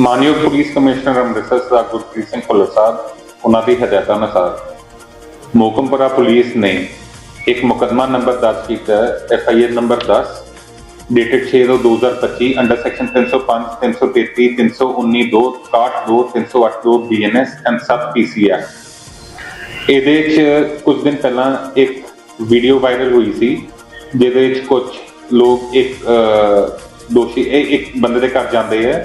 ਮਾਨਯੋਗ police commissioner Amritsar Sardar Gurpreet Singh Bhullar ਸਾਹਿਬ, ਉਹਨਾਂ ਦੀ ਹਦਾਇਤਾਂ ਅਨੁਸਾਰ ਮੋਕਮਪੁਰਾ ਪੁਲਿਸ ਨੇ ਇੱਕ ਮੁਕੱਦਮਾ ਨੰਬਰ ਦਰਜ ਕੀਤਾ F I R number 10 dated 6/2025 under section 305 333 319 2 62 308 2 BNS and sub PCR ਇਹਦੇ ਚ ਕੁਝ ਦਿਨ ਪਹਿਲਾਂ ਇੱਕ ਵੀਡੀਓ ਵਾਇਰਲ ਹੋਈ ਸੀ, ਜਿਹਦੇ ਵਿੱਚ ਕੁਝ ਲੋਕ ਇੱਕ ਦੋਸ਼ੀ, ਇਹ ਇੱਕ ਬੰਦੇ ਦੇ ਘਰ ਜਾਂਦੇ ਹੈ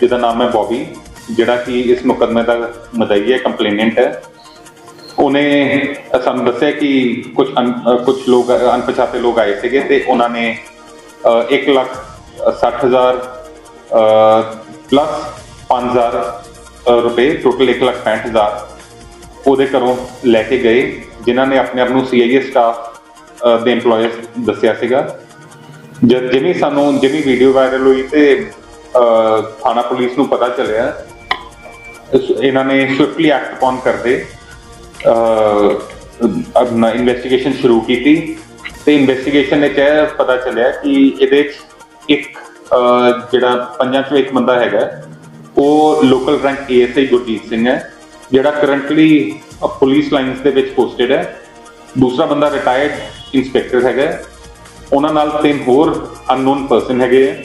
ਜਿਹਦਾ ਨਾਮ ਹੈ ਬੌਬੀ, ਜਿਹੜਾ ਕਿ ਇਸ ਮੁਕੱਦਮੇ ਦਾ ਮਦਈ ਕੰਪਲੇਨੈਂਟ ਹੈ। ਉਹਨੇ ਸਾਨੂੰ ਦੱਸਿਆ ਕਿ ਕੁਝ ਕੁਝ ਲੋਕ, ਅਣਪਛਾਤੇ ਲੋਕ ਆਏ ਸੀਗੇ ਤੇ ਉਹਨਾਂ ਨੇ 1 ਲੱਖ 60 ਹਜ਼ਾਰ ਪਲੱਸ 5000 ਰੁਪਏ ਟੋਟਲ 1 ਲੱਖ 65 ਹਜ਼ਾਰ ਉਹਦੇ ਘਰੋਂ ਲੈ ਕੇ ਗਏ, ਜਿਨ੍ਹਾਂ ਨੇ ਆਪਣੇ ਆਪ ਨੂੰ ਸੀਆਈਏ ਸਟਾਫ ਦੇ EMPLOYERS ਦੱਸਿਆ ਸੀਗਾ। ਜਦ ਜਿਵੇਂ ਸਾਨੂੰ, ਜਿਵੇਂ ਵੀਡੀਓ ਵਾਇਰਲ ਹੋਈ ਤੇ ਥਾਣਾ ਪੁਲਿਸ ਨੂੰ ਪਤਾ ਚੱਲਿਆ। ਇਹਨਾਂ ਨੇ ਸਵਿਫਟਲੀ ਐਕਟ ਅਪਨ ਕਰਦੇ ਆਪਣਾ ਇਨਵੈਸਟੀਗੇਸ਼ਨ ਸ਼ੁਰੂ ਕੀਤੀ। ਤੇ ਇਨਵੈਸਟੀਗੇਸ਼ਨ ਵਿੱਚ ਇਹ ਪਤਾ ਚੱਲਿਆ ਕਿ ਇਹਦੇ 'ਚ ਇੱਕ ਜਿਹੜਾ ਪੰਜਾਂ ਚੋਂ ਇੱਕ ਬੰਦਾ ਹੈਗਾ, ਉਹ local rank ASI Gurjit Singh ਹੈ, ਜਿਹੜਾ ਕਰੰਟਲੀ ਪੁਲਿਸ ਲਾਈਨਸ ਦੇ ਵਿੱਚ ਪੋਸਟਡ ਹੈ। ਦੂਸਰਾ ਬੰਦਾ ਰਿਟਾਇਰਡ ਇਨਸਪੈਕਟਰ ਹੈਗਾ। ਉਹਨਾਂ ਨਾਲ ਤਿੰਨ ਹੋਰ ਅਨਨੋਨ ਪਰਸਨ ਹੈਗੇ ਹੈ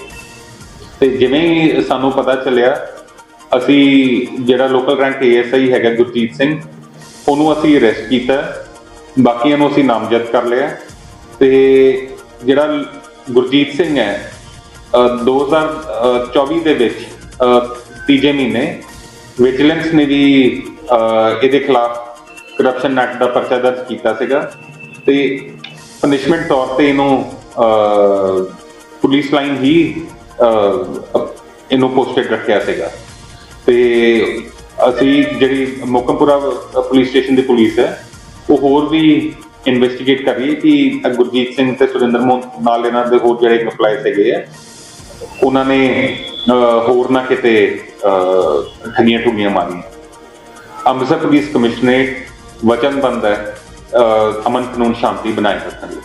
ਤੇ ਜਿਵੇਂ ਹੀ ਸਾਨੂੰ ਪਤਾ ਚੱਲਿਆ, ਅਸੀਂ ਜਿਹੜਾ ਲੋਕਲ ਰੈਂਕ ਏਐਸਆਈ ਹੈਗਾ ਗੁਰਜੀਤ ਸਿੰਘ, ਉਹਨੂੰ ਅਸੀਂ ਅਰੈਸਟ ਕੀਤਾ। ਬਾਕੀਆਂ ਨੂੰ ਅਸੀਂ ਨਾਮਜ਼ਦ ਕਰ ਲਿਆ। ਤੇ ਜਿਹੜਾ ਗੁਰਜੀਤ ਸਿੰਘ ਹੈ, ਅਹ 2024 ਦੇ ਵਿੱਚ ਤੀਜੇ ਮਹੀਨੇ ਵਿਜੀਲੈਂਸ ਨੇ ਵੀ ਇਹਦੇ ਖਿਲਾਫ ਕਰਪਸ਼ਨ ਐਕਟ ਦਾ ਪਰਚਾ ਦਰਜ ਕੀਤਾ ਸੀਗਾ। ਤੇ ਪਨਿਸ਼ਮੈਂਟ ਤੌਰ ਤੇ ਇਹਨੂੰ ਪੁਲਿਸ ਲਾਈਨ ਹੀ ਇਹਨੂੰ ਪੋਸਟਡ ਰੱਖਿਆ ਸੀਗਾ। ਤੇ ਅਸੀਂ ਜਿਹੜੀ ਮੋਕਮਪੁਰਾ ਪੁਲਿਸ ਸਟੇਸ਼ਨ ਦੀ ਪੁਲਿਸ ਹੈ ਉਹ ਹੋਰ ਵੀ ਇਨਵੈਸਟੀਗੇਟ ਕਰ ਰਹੀ ਹੈ ਕਿ ਗੁਰਜੀਤ ਸਿੰਘ ਤੇ ਸੁਰਿੰਦਰ ਮੋਹਨ ਨਾਲ ਇਹਨਾਂ ਦੇ ਹੋਰ ਜਿਹੜੇ EMPLOYEES ਹੈਗੇ ਆ ਉਹਨਾਂ ਨੇ ਹੋਰ ਨਾ ਕਿਤੇ ਅਹ, ਠੱਗੀਆਂ ਠੁੱਗੀਆਂ ਮਾਰੀਆਂ। ਅੰਮ੍ਰਿਤਸਰ ਪੁਲਿਸ ਕਮਿਸ਼ਨਰੇਟ ਵਚਨਬੰਦ ਹੈ ਅਮਨ ਕਾਨੂੰਨ ਸ਼ਾਂਤੀ ਬਣਾਏ ਰੱਖਣ ਲਈ।